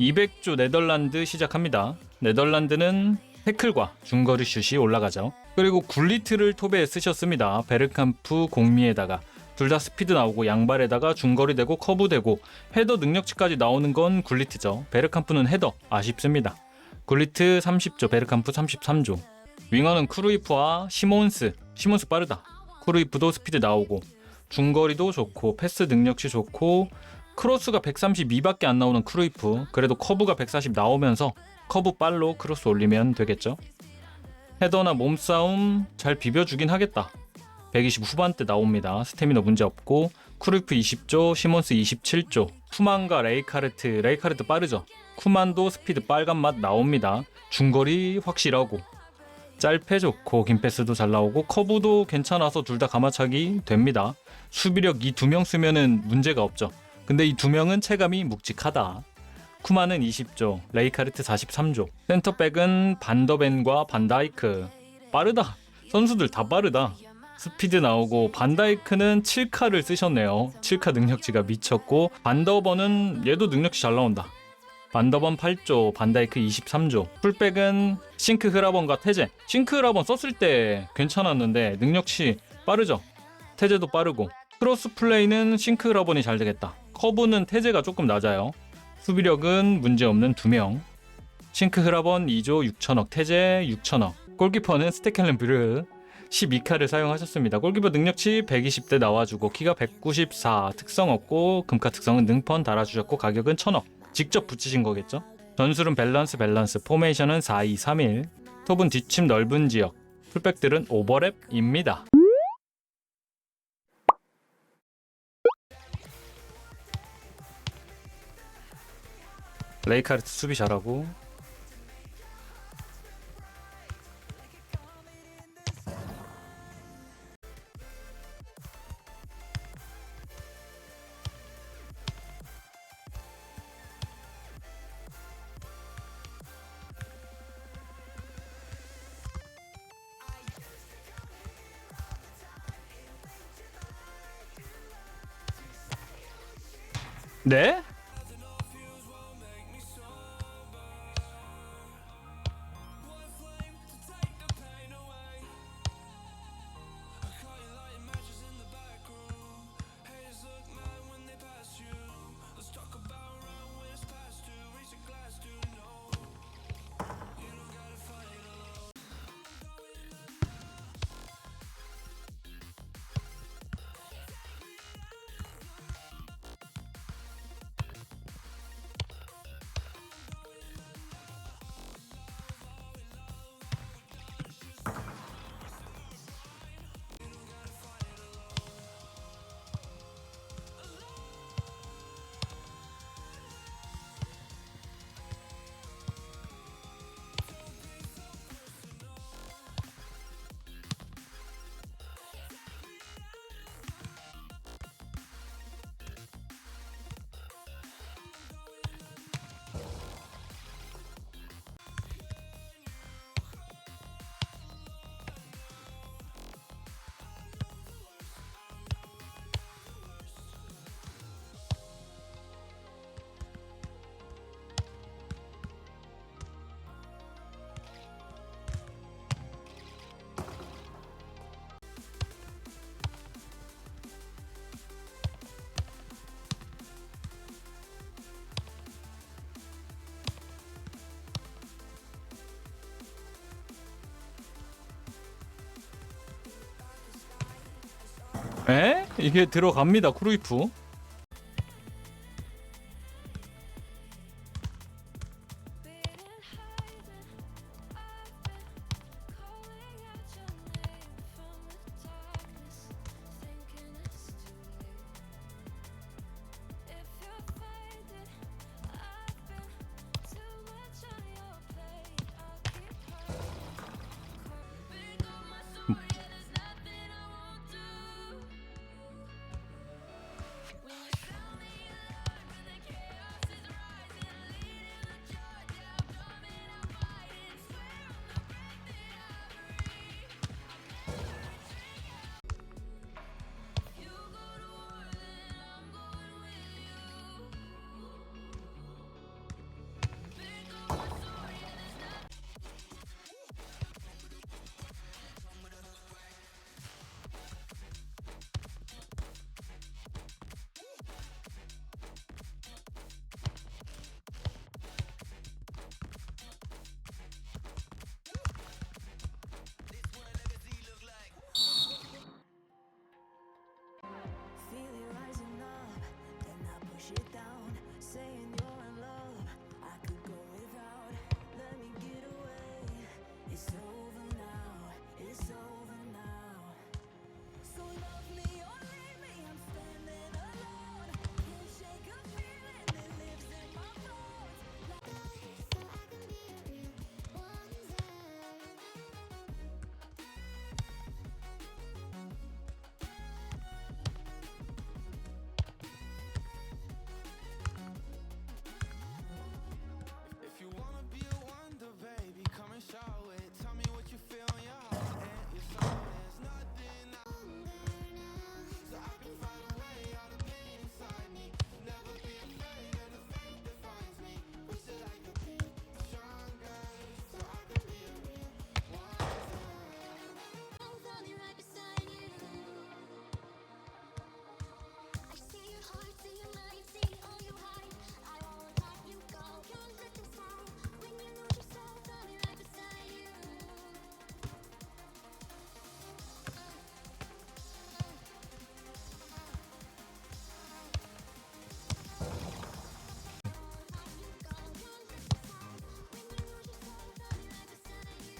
200조 네덜란드 시작합니다. 네덜란드는 태클과 중거리 슛이 올라가죠. 그리고 굴리트를 톱에 쓰셨습니다. 베르캄프 공미에다가 둘 다 스피드 나오고 양발에다가 중거리 되고 커브 되고 헤더 능력치까지 나오는 건 굴리트죠. 베르캄프는 헤더 아쉽습니다. 굴리트 30조, 베르캄프 33조. 윙어는 크루이프와 시몬스. 시몬스 빠르다. 크루이프도 스피드 나오고 중거리도 좋고 패스 능력치 좋고 크로스가 132밖에 안 나오는 크루이프. 그래도 커브가 140 나오면서 커브 빨로 크로스 올리면 되겠죠. 헤더나 몸싸움 잘 비벼주긴 하겠다. 120 후반대 나옵니다. 스태미너 문제 없고 크루이프 20조, 시몬스 27조, 쿠만과 레이카르트, 레이카르트 빠르죠. 쿠만도 스피드 빨간 맛 나옵니다. 중거리 확실하고 짧게 좋고 긴 패스도 잘 나오고 커브도 괜찮아서 둘 다 가마차기 됩니다. 수비력 이 두 명 쓰면은 문제가 없죠. 근데 이 두 명은 체감이 묵직하다. 쿠마는 20조, 레이카르트 43조. 센터백은 반더벤과 반다이크. 빠르다. 선수들 다 빠르다. 스피드 나오고 반다이크는 7카를 쓰셨네요. 7카 능력치가 미쳤고 반더번은 얘도 능력치 잘 나온다. 반더번 8조, 반다이크 23조. 풀백은 싱크 흐라번과 태제. 싱크 흐라번 썼을 때 괜찮았는데 능력치 빠르죠. 태제도 빠르고. 크로스 플레이는 싱크 흐라번이 잘 되겠다. 커브는 태제가 조금 낮아요. 수비력은 문제없는 2명. 싱크 흐라번 2조 6천억, 태제 6천억. 골키퍼는 스테켈렌 브르 12카를 사용하셨습니다. 골키퍼 능력치 120대 나와주고 키가 194, 특성 없고 금카 특성은 능펀 달아주셨고 가격은 1000억. 직접 붙이신 거겠죠? 전술은 밸런스 밸런스, 포메이션은 4-2-3-1, 톱은 뒷침 넓은 지역, 풀백들은 오버랩입니다. 레이카르트 수비 잘하고 네? 이게 들어갑니다. 크루이프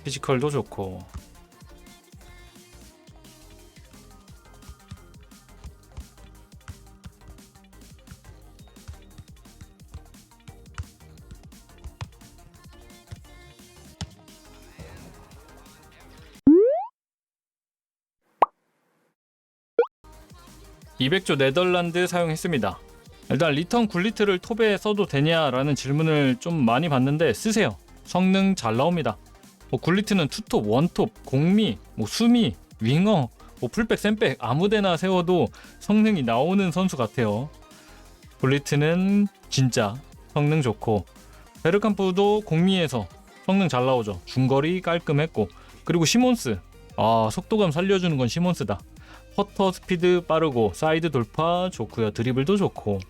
피지컬도 좋고 (200조) 네덜란드 사용했습니다 일단 리턴 굴리트를 톱에 써도 되냐라는 질문을 좀 많이 받는데 쓰세요. 성능 잘 나옵니다. 뭐 굴리트는 투톱, 원톱, 공미, 뭐 수미, 윙어, 뭐 풀백, 샌백 아무데나 세워도 성능이 나오는 선수 같아요. 굴리트는 진짜 성능 좋고 베르캄프도 공미에서 성능 잘 나오죠. 중거리 깔끔했고 그리고 시몬스 아 속도감 살려주는 건 시몬스다. 퍼터 스피드 빠르고 사이드 돌파 좋고요. 드리블도 좋고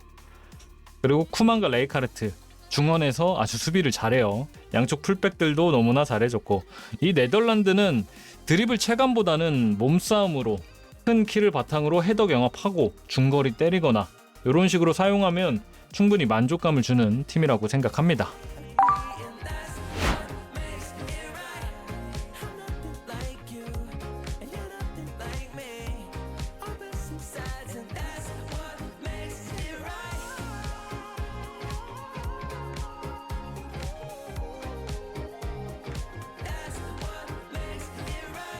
그리고 쿠만과 레이카르트 중원에서 아주 수비를 잘해요. 양쪽 풀백들도 너무나 잘해줬고 이 네덜란드는 드리블 체감보다는 몸싸움으로 큰 키를 바탕으로 헤더 영합하고 중거리 때리거나 이런 식으로 사용하면 충분히 만족감을 주는 팀이라고 생각합니다.